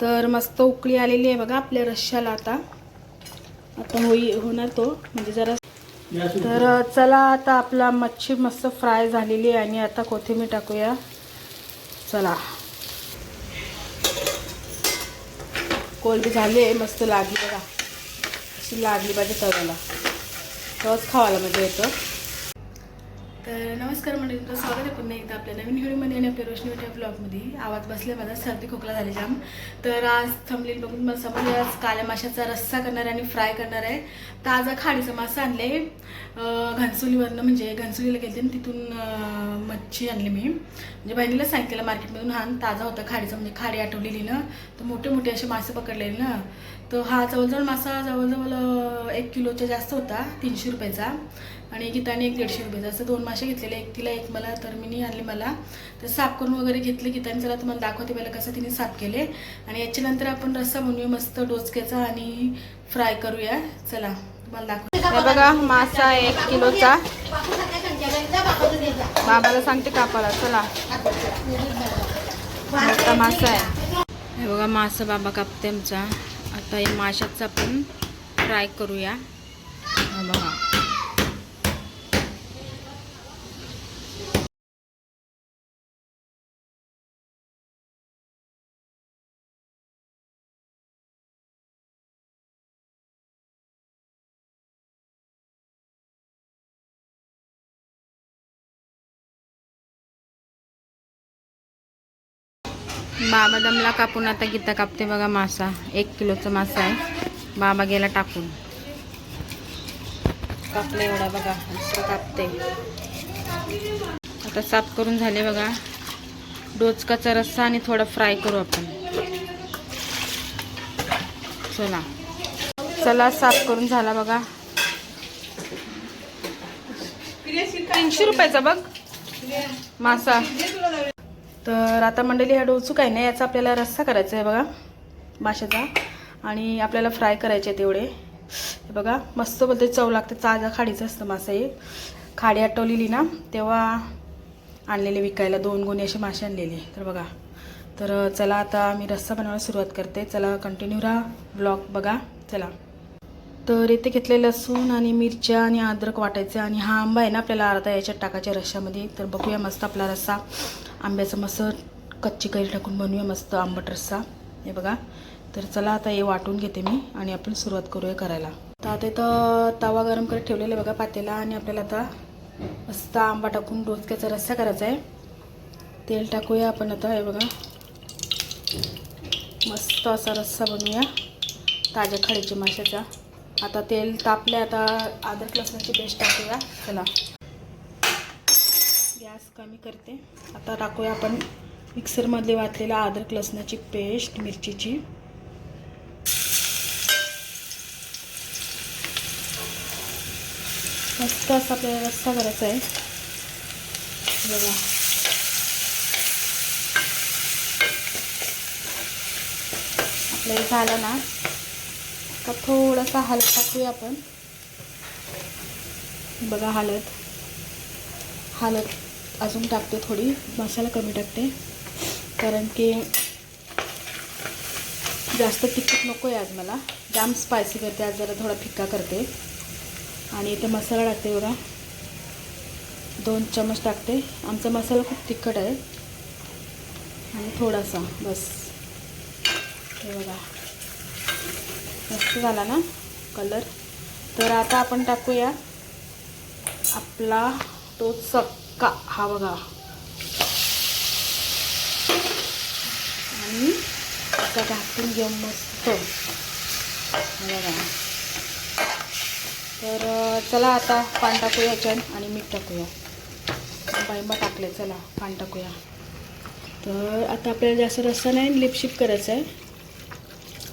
तर मस्त उकळी आलेली आहे बघा आपल्या रश्श्याला आता. आता होई होणार तो म्हणजे जरा तर चला आता आपला मच्छी मस्त फ्राय झालेली आहे आणि आता कोथिंबीर टाकूया. चला. कोलबी झाली आहे मस्त लागली बघा. अशी लागली पाहिजे तव्याला. तेव्हाच खावायला म्हणजे येतं. तर नमस्कार मंडळी तुमचं स्वागत आहे पुन्हा एकदा आपल्या नवीन व्हिडिओमध्ये आणि आपल्या रोशनी विटा ब्लॉगमध्ये आवाज बसले माझा सर्दी खोकला झाले जाम. तर आज थंबलेल बघून मला समजले आज काल्या माशाचा रस्सा करणार आहे आणि फ्राय करणार आहे. ताजा खाडीचं मासा आणले घनसोलीवरनं म्हणजे घनसोलीला गेले आणि तिथून मच्छी आणली मी. म्हणजे बहिणीला सांगितलेलं मार्केटमधून हा ताजा होता खाडीचा म्हणजे खाडी आठवलेली ना. तर मोठे मोठे असे मासे पकडलेले ना. तर हा जवळजवळ मासा जवळजवळ एक किलोचा जास्त होता तीनशे रुपयाचा. आणि गीताने एक दीडशे रुपयाचा असं दोन मासे घेतलेले एक तिला एक मला तर मी आणले मला. तर साफ करून वगैरे घेतले गीताने. चला तुम्हाला दाखवते पहिलं कसं तिने साफ केले. आणि याच्यानंतर आपण रस्सा बनवूया मस्त डोचक्याचा आणि फ्राय करूया. चला तुम्हाला दाखव बघा मासा एक किलोचा. बाबाला सांगते कापाला. चला. मोठा मासा आहे. हे बघा मासा बाबा कापते आमचा. आता या माशाचा आपण फ्राय करूया. हे बघा. बाबा दमला कापून आता गीता कापते बघा मासा. एक किलोचा मासा आहे. बाबा गेला टाकून. कापले एवढा बघा. दुसरं कापते. आता साफ करून झाले बघा. डोचकाचा रस्सा आणि थोडा फ्राय करू आपण. चला. चला साफ करून झाला बघा. तीनशे रुपयाचा बघ. मासा. तर आता मंडळी हा डोसू काय नाही याचा आपल्याला रस्सा करायचा आहे बघा माशाचा. आणि आपल्याला फ्राय करायचे तेवढे हे बघा मस्त बोलते चव लागते ताजा खाडीचं असतं मासा हे. खाडी आटवलेली ना तेव्हा आणलेले विकायला दोन गुणे असे मासे आणलेले. तर बघा तर चला आता मी रस्सा बनवायला सुरुवात करते. चला कंटिन्यू राहा ब्लॉग बघा चला. तर इथे घेतले लसूण आणि मिरच्या आणि अद्रक वाटायचं आणि हा आंबा आहे ना आपल्याला अर्धा याच्यात टाकायच्या रश्श्यामध्ये. तर बघूया मस्त आपला रस्सा. आंब्याचं मस्त कच्ची कैरी टाकून बनवूया मस्त आंबट रस्सा. हे बघा. तर चला आता हे वाटून घेते मी आणि आपण सुरुवात करूया करायला. तर आता इथं तवा गरम करत ठेवलेला आहे बघा पातेला आणि आपल्याला आता मस्त आंबा टाकून डोसक्याचा रस्सा करायचा आहे. तेल टाकूया आपण आता हे बघा. मस्त असा रस्सा बनवूया. ताज्या खाडीच्या माशाचा. आता तेल तापले आता अद्रक लसणाची पेस्ट टाकूया. चला. गॅस कमी करते. आता टाकूया आपण मिक्सरमध्ये वाटलेला अद्रक लसणाची पेस्ट मिरचीची. मस्त असा आपल्याला रस्सा करायचा आहे. बघा. आपल्याला झालं ना? का थोडासा हलद टाकूया आपण. बघा हलद हलद अजून टाकते थोडी. मसाला कमी टाकते. कारण की जास्त तिखट नको आहे आज मला. जाम स्पायसी करते. आज जरा थोडा फिक्का करते. आणि इथे मसाला टाकते बघा. दोन चमच टाकते. आमचा मसाला खूप तिखट आहे. आणि थोडासा. बस. हे बघा. मस्त झाला ना कलर. तर आता आपण टाकूया आपला तो चक्का. हा बघा. आणि आता टाकून घेऊ मस्त. बघा. तर चला आता पान टाकूया याच्यात आणि मीठ टाकूया. बाईंबा टाकले चला पान टाकूया. तर आता आपल्याला जास्त रस्सा नाही लिपशिप करायचं आहे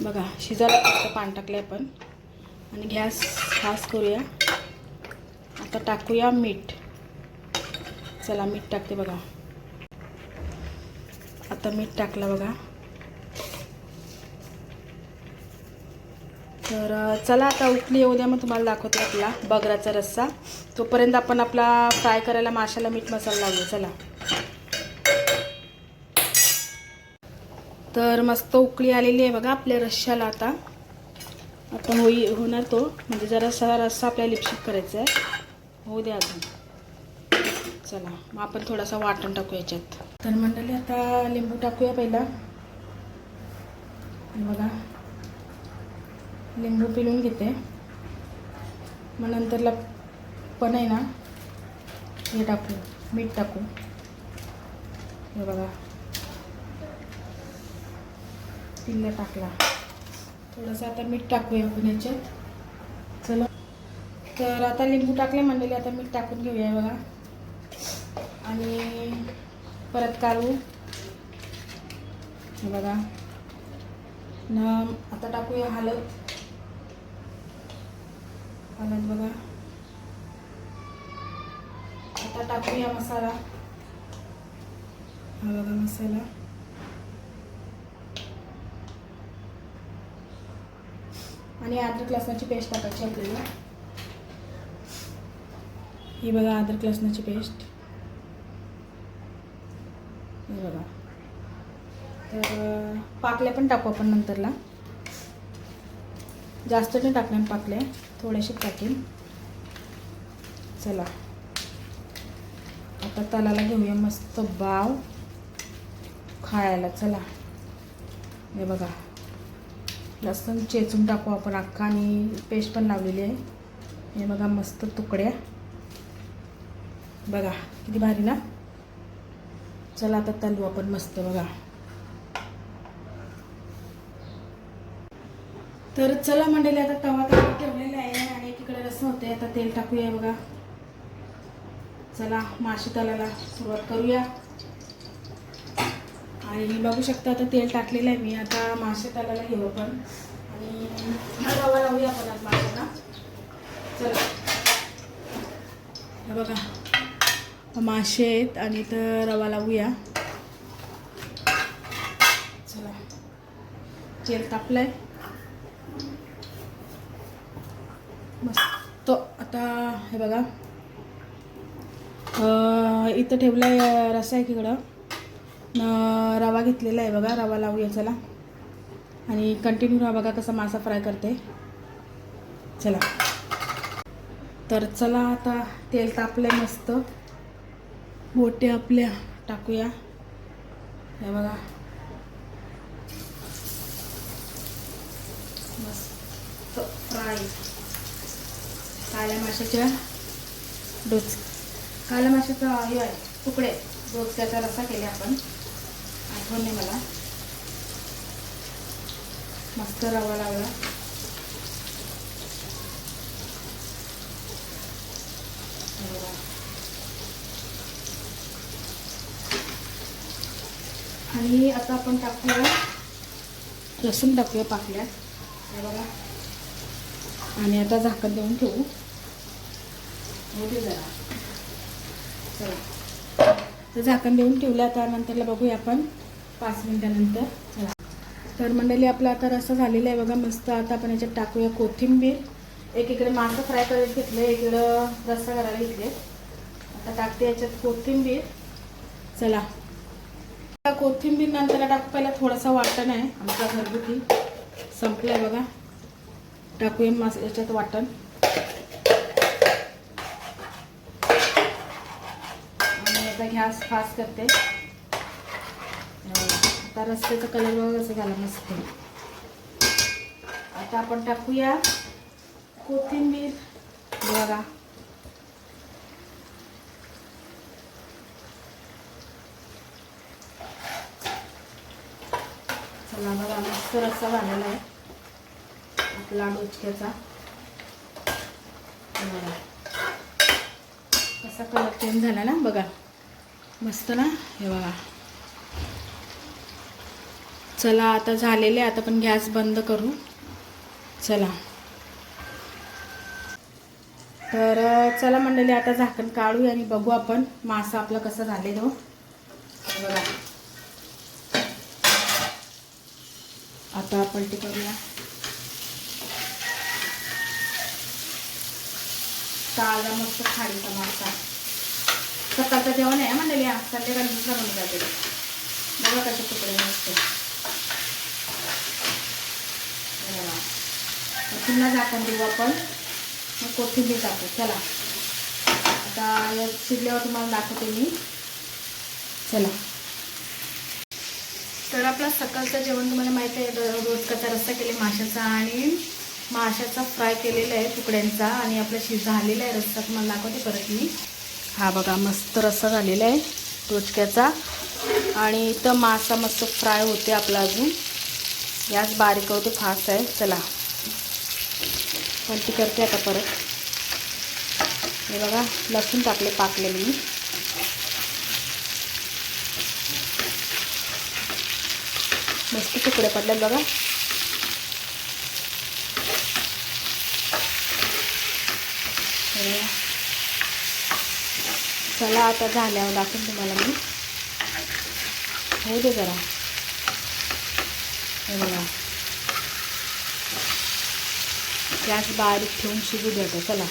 बघा शिजायला फक्त पान टाकले आपण. आणि गॅस फास्ट करूया. आता टाकूया मीठ. चला मीठ टाकते बघा. आता मीठ टाकलं बघा. तर चला आता उठली येऊ द्या मग तुम्हाला दाखवते आपला बगराचा रस्सा. तोपर्यंत आपण आपला फ्राय करायला माशाला मीठ मसाला लावूया. चला. तर मस्त उकळी आलेली आहे बघा आपल्या रश्श्याला आता. आता होई होणार तो. म्हणजे जरासा रस्सा आपल्याला लिपशिप करायचा आहे. होऊ द्या अजून. चला मग आपण थोडासा वाटण टाकू याच्यात. तर मंडळी आता लिंबू टाकूया पहिला. बघा लिंबू पिळून घेते. मग नंतरला पण आहे ना हे टाकू मीठ टाकू. हे बघा. पिल्ला टाकला. थोडंसं आता मीठ टाकूया आपण याच्यात. चला. तर आता लिंबू टाकले म्हणलेले आता मीठ टाकून घेऊया बघा. आणि परत काढू बघा. न आता टाकूया हळद हळद बघा. आता टाकूया मसाला. हा बघा मसाला. आणि अद्रक लसणाची पेस्ट टाकायची आपल्याला. ही बघा अद्रक लसणाची पेस्ट हे बघा. तर पाकल्या पण टाकू आपण नंतरला. जास्त नाही टाकणार पाकल्या थोड्याशे टाकेन. चला. आता तलाला घेऊया मस्त बाव. खायला चला. हे बघा. लसूण चेचून टाकू आपण अख्खा आणि पेस्ट पण लावलेली आहे. हे बघा मस्त तुकड्या. बघा किती भारी ना? चला आता तलू आपण मस्त बघा. तर चला मंडळी आता तवा तवा ठेवलेला आहे आणि एकीकडे रसम होते आता तेल टाकूया बघा. चला माशी तलाला सुरुवात करूया. आणि बघू शकता आता तेल टाकलेलं आहे मी आता मासे तलाला घेऊ आपण. आणि रवा लावूया आपण आज माशांना चला. हे बघा. मासे आहेत आणि तर रवा लावूया. चला. तेल तापलंय. मस्त. आता हे बघा. इथं ठेवलं आहे रस्सा आहे इकडं. रवा घेतलेला आहे बघा रवा लावूया चला. आणि कंटिन्यू राहा बघा कसा मासा फ्राय करते. चला. तर चला आता तेल तापलं आहे मस्त. बोटे आपल्या टाकूया. हे बघा. मस्त फ्राय काळ्या माशाच्या डोच काळ्या माशाचा हे आहे तुकडे. डोचक्याचा रस्सा केला आपण. आठवण नाही मला. मस्त रवा लावला आणि आता आपण टाकूया. लसूण टाकूया पाकल्यात हे बघा. आणि आता झाकण देऊन ठेवू. जरा चला. तर झाकण देऊन ठेवलं आता नंतरला बघूया आपण. पाच मिनटानंतर. चला. तर मंडळी आपला आता रस्सा झालेला आहे बघा मस्त. आता आपण याच्यात टाकूया कोथिंबीर. एक इकडे मांस फ्राय करायला घेतलं इकडं रस्सा करायला घेतले. आता टाकते याच्यात कोथिंबीर. चला. आता कोथिंबीर नंतर टाकू पहिला थोडासा वाटण आहे. आमचा घरगुती. संपलाय बघा. टाकूया मास याच्यात वाटण. आणि आता गॅस फास्ट करते. आता रस्त्याचा कलर वगैरे कसं झाला मस्त आता आपण टाकूया कोथिंबीर. बघा. चला बघा मस्त रस्सा झालेला आहे. आपला डोचक्याचा बघा. कसा कलर चेंज झाला ना बघा. मस्त ना? हे बघा. चला आता झालेले आता पण गॅस बंद करू. चला. तर चला मंडळी आता झाकण काढू आणि बघू आपण मासा आपला कसा झालेलो हे बघा. आता पलटी करूया. ताजा मस्त खाडीचा मासा सकाळचं जेवण आहे मंडळी? संध्याकाळी दुसरा बनवून जाते. बघा कसे तुकडे मस्त. पुन्हा झाकण देऊ आपण. मग कोथिंबीर टाकू. चला. आता या शिजल्यावर तुम्हाला दाखवते मी. चला. तर आपला सकाळचं जेवण तुम्हाला माहिती आहे रोज रोजकाचा रस्सा केले माशाचा आणि माशाचा फ्राय केलेला आहे तुकड्यांचा आणि आपला शिज झालेला आहे रस्सा. तुम्हाला दाखवते परत मी. हा बघा मस्त रस्सा झालेला आहे रोजक्याचा आणि इथं मासा मस्त फ्राय होते आपला अजून. गॅस बारीक होते फास्ट आहे. चला. पण ती करते आता परत. हे बघा लसूण टाकले पाकलेले मी. मस्त तुकडे पडल्यात बघा. बघा. चला आता झाल्यावर दाखवून तुम्हाला मी. होऊ दे जरा. हे बघा. गॅस बारीक ठेवून शिजू द्यायचं चला.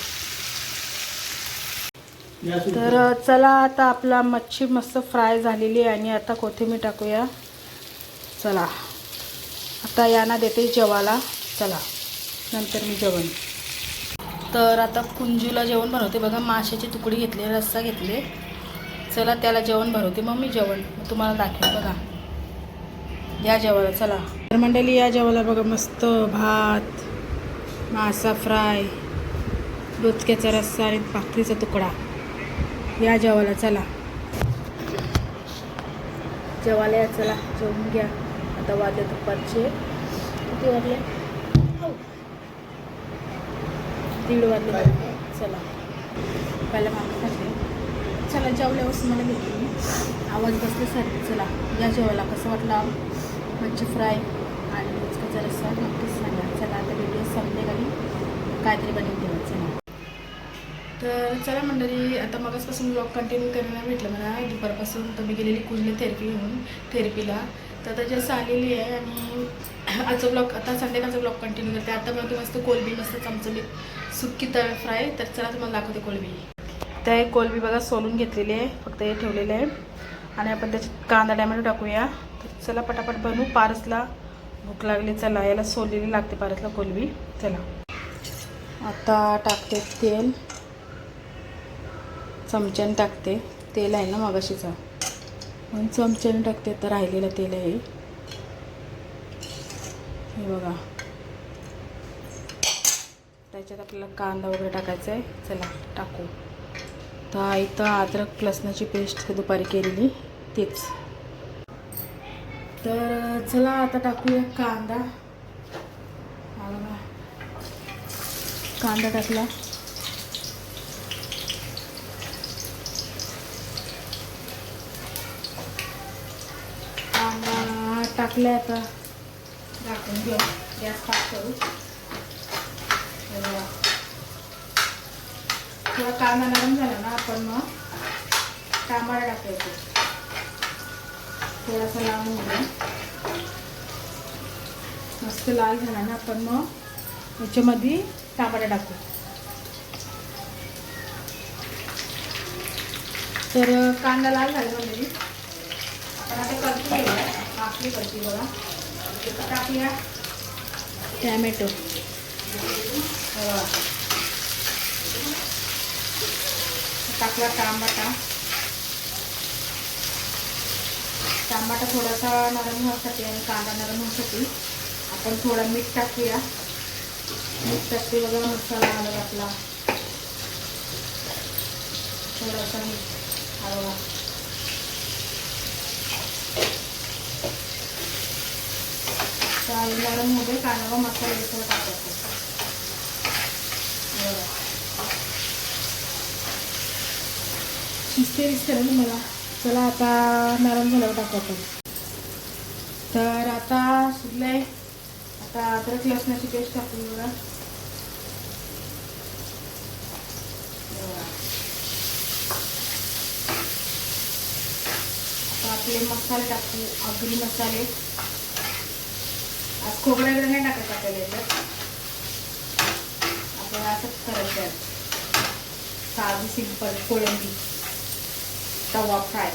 तर चला आता आपला मच्छी मस्त फ्राय झालेली आहे आणि आता कोथिंबीर टाकूया. चला. आता यांना देते जेवायला. चला. नंतर मी जेवण. तर आता कुंजूला जेवण बनवते. बघा माशाचे तुकडे घेतले रस्सा घेतले. चला त्याला जेवण बनवते. मग मी जेवण तुम्हाला दाखवेल बघा. या जेवायला चला. तर मंडळी या जेवायला बघा मस्त भात मासा फ्राय डोचक्याचा रस्सा आणि भाकरीचा तुकडा. या जेवायला चला. जेवायला या चला. जेवून घ्या. आता वाजले दुपारचे. किती वाजले? हो. दीड वाजले. चला. पहिला मागं खाते. चला जेवल्यावर मला घेतली मी. आवाज बसले सारखे चला. या जेवायला कसं वाटलं? मच्छी फ्राय आणि डोचक्याचा रस्सा नक्कीच सांगा चला आता व्हिडिओ संध्याकाळी काहीतरी बनवून ठेवायचं चला तर चला मंडळी आता मगाचपासून ब्लॉग कंटिन्यू करायला भेटलं मला. दुपारपासून तर मी गेलेली कुजली थेरपी घेऊन थेरपीला तर आता जस्ट आलेली आहे आणि आजचा ब्लॉग आता संध्याकाळचा ब्लॉग कंटिन्यू करते. आता मला मस्त कोलबी मस्त चमचली सुक्की तळ फ्राय तर चला तुम्हाला दाखवते कोलबी. त्या एक कोलबी बघा सोलून घेतलेली आहे. फक्त हे ठेवलेलं आहे. आणि आपण त्याच्यात कांदा टॅमॅटो टाकूया. तर चला पटापट बनवू. पारसला भूक लागली चला. याला सोललेली लागते पारसला कोलबी. चला. आता टाकते तेल. चमच्याने टाकते. तेल आहे ना मगाशीचा. पण चमच्याने टाकते तर राहिलेलं तेल आहे. हे बघा. त्याच्यात आपल्याला कांदा वगैरे टाकायचा आहे. चला टाकू. तर इथं अद्रक लसणाची पेस्ट दुपारी केलेली तेच. तर चला आता टाकूया कांदा हा बघा. कांदा टाकला. कांदा टाकले आता. टाकून घेऊ. गॅस पाक करू. थोडा कांदा नरम झाला ना आपण मग टमाटा टाकायचं. थोडासा लांब होऊ मस्त लाल झाला ना आपण मग याच्यामध्ये टमाटा टाकू. तर कांदा लाल झाला म्हणजे आपण आता करतो आपली करते बघा. टाकूया. टॅमॅटो. हे. टाकला टमाटा. टमाटा थोडासा नरम होण्यासाठी आणि कांदा नरम होण्यासाठी आपण थोडा मीठ टाकूया. मीठ टाकते बघा मसाला आला आपला. थोडासा मीठ हळवा बघा चालेल मध्ये कांदा मसाला हे सगळं टाकायचं. शिजते दिसते ना मला. चला आता नरम झाल्यावर टाकतो. तर आता शिजलंय आता अद्रक लसणाची पेस्ट टाकून बघा हे बघा. आता आपले मसाले टाकू आगरी मसाले. आज खोबऱ्या वगैरे नाही टाकायचं आपल्याला याच्यात. आपल्याला असंच करायचं आहे. साधी सिंपल कोळंबी तवा फ्राय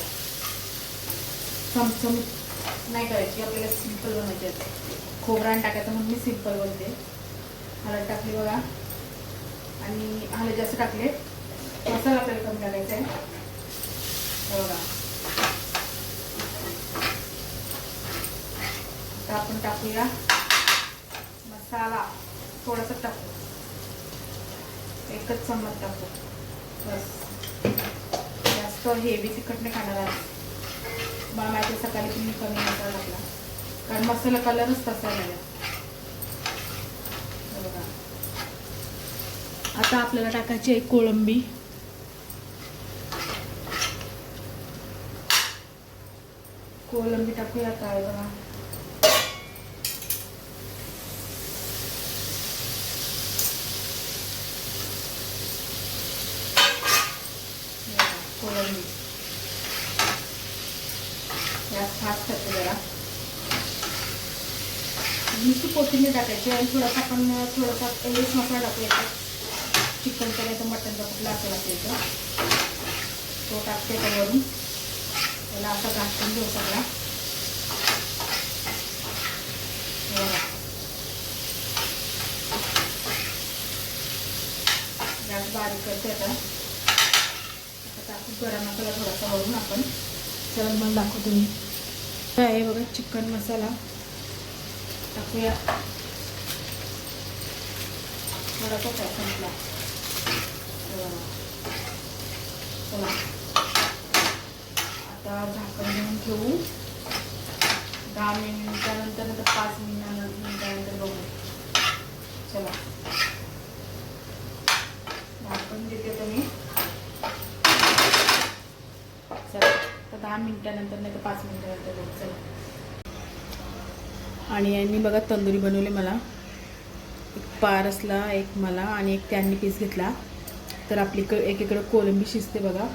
चमचम नाही करायची आपल्याला सिंपल बनवायची आहे. खोबरा आणि टाकायचं म्हणून मी सिंपल बनते. हळद टाकली बघा. आणि हळद जास्त टाकले मसाला आपल्याला कमी टाकायचा आहे. बघा. आता आपण टाकूया मसाला. थोडासा टाकू. एकच चम्मच टाकू. बस. जास्त हेवी तिखट नाही खाणार आज मला माहिती सकाळी तुम्ही कमी मसाला टाकला. कारण मसाला कलरच तसा झाला बघा. आता आपल्याला टाकायची आहे कोळंबी. कोळंबी टाकूया काय बघा हे बघा, कोळंबी यात फास्ट करते जरा नुसती कोथिंबीर टाकायची आणि थोडासा आपण थोडासा इंग्लिश मसाला टाकूया चिकन करायचं मटनचा कुठला असेल आपल्या तो टाकते त्यावरून त्याला असा घासून घेऊ सगळा. गॅस बारीक करते आता. टाकू गरम मसाला थोडासा वरून आपण. चला मग दाखवतो मी. काय आहे बघा चिकन मसाला. टाकूया थोडासा संपला चला आता झाकण घेऊन ठेवू दहा मिनिटानंतर नंतर पाच मिनिटानंतर मिनिटानंतर बघू चला झाकण देते तुम्ही चला तर दहा मिनिटानंतर नाही तर पाच मिनिटानंतर बघू चला आणि यांनी बघा तंदुरी बनवली मला. एक पारसला एक मला आणि एक त्यांनी पीस घेतला. तर आपली क एकीकडं कोलंबी शिजते बघा.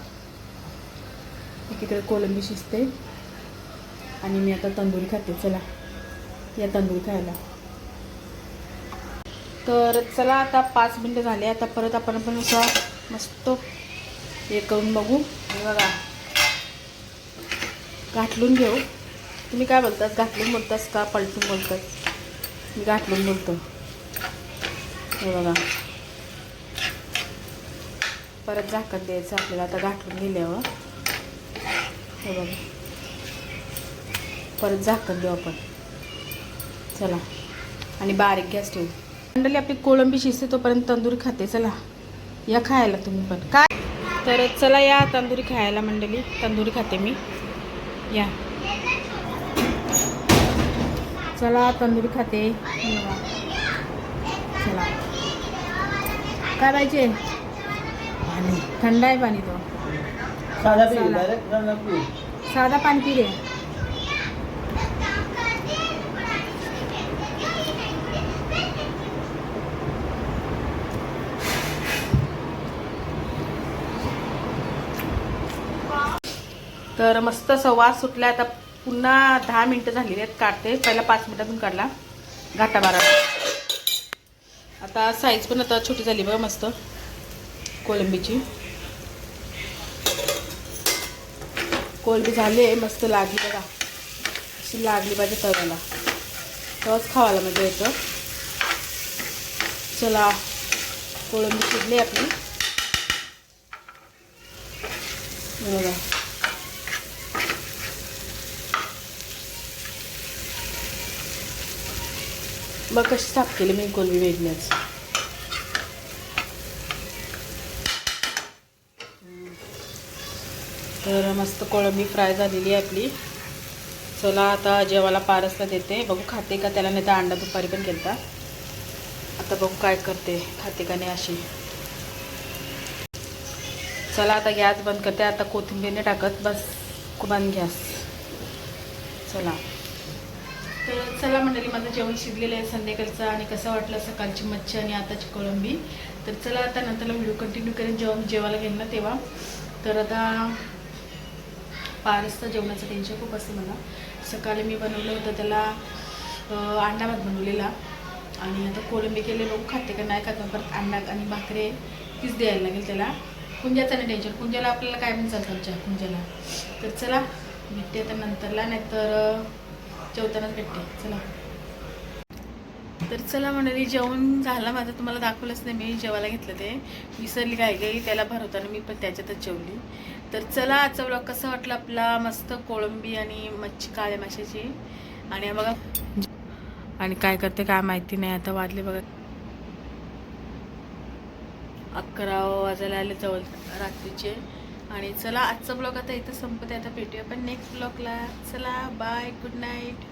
एकीकडे कोलंबी शिजते. आणि मी आता तंदुरी खाते. चला या तंदुरी खायला. तर चला आता पाच मिनटं झाले. आता परत आपण पण असं मस्त हे करून बघू. बघा. गाठलून घेऊ. तुम्ही काय बोलतात? गाठलून बोलतास का पलटून बोलतात? मी गाठलून बोलतो. हे बघा. परत झाकण द्यायचं आपल्याला आता गाठून दिल्यावर हो. हे. बघा. परत झाकण देऊ आपण. चला. आणि बारीक गॅस ठेवू मंडळी आपली कोळंबी शिजते तोपर्यंत तंदुरी खाते. चला. या खायला तुम्ही पण. काय? तर चला या तंदुरी खायला मंडळी. तंदुरी खाते मी. या. चला तंदुरी खाते. चला. काय पाहिजे? पाणी. थंड आहे पाणी तो. साधा पी पाणी पी रे. तर मस्त सवार सुटला आता. पुन्हा दहा मिनटं झालेली आहेत काढते. पहिला पाच मिनटातून काढला. घाटा बारा. आता साईज पण आता छोटी झाली बघा मस्त. कोलंबीची. झाली आहे मस्त लागली बघा. अशी लागली पाहिजे तव्याला. तवाच खावायला म्हणजे येतं. चला कोळंबी शिजली आपली. बघा. मग कशी साफ केली मी कोलवी वेगळ्याच तर मस्त कोळंबी फ्राय झालेली आहे आपली. चला आता जेवायला पारसला देते. बघू खाते का त्याला नाही तर अंडा दुपारी पण केलता. आता बघू काय करते खाते का नाही अशी. चला आता गॅस बंद करते. आता कोथिंबीर नाही टाकत बस बंद गॅस. चला. तर चला मंडळी माझं जेवण शिजलेलं आहे संध्याकाळचं आणि कसं वाटलं सकाळची मच्छी आणि आताची कोळंबी. तर चला आता नंतरला व्हिडिओ कंटिन्यू करेन. जेव्हा मी जेवायला घेईन ना तेव्हा. तर आता पारसचं जेवणाचं टेन्शन खूप असतं मला. सकाळी मी बनवलं होतं त्याला अंडा भात बनवलेला. आणि आता कोळंबी केले लोक खाते का नाही खात परत अंडा आणि भाकरे तीच द्यायला लागेल त्याला. कुंजाचं नाही टेन्शन कुंजाला आपल्याला काय पण चालतं आमच्या कुंजाला तर चला भेटते आता नंतरला. नाहीतर जेवतानाच भेटते. चला. तर चला म्हणाली जेवण झालं. माझं तुम्हाला दाखवलंच नाही. मी जेवायला घेतलं ते. विसरली काय गाई त्याला भरवताना मी पण त्याच्यातच जेवली. तर चला आजचा ब्लॉग कसा वाटला आपला? मस्त कोळंबी आणि मच्छी काळ्या माशाची. आणि बघा. आणि काय करते काय माहिती नाही. आता वाजले बघा. अकरा वाजायला आले जवळ रात्रीचे. आणि चला आजचा ब्लॉग आता इथं संपत आहे आता भेटूया पण नेक्स्ट ब्लॉगला चला बाय गुड नाईट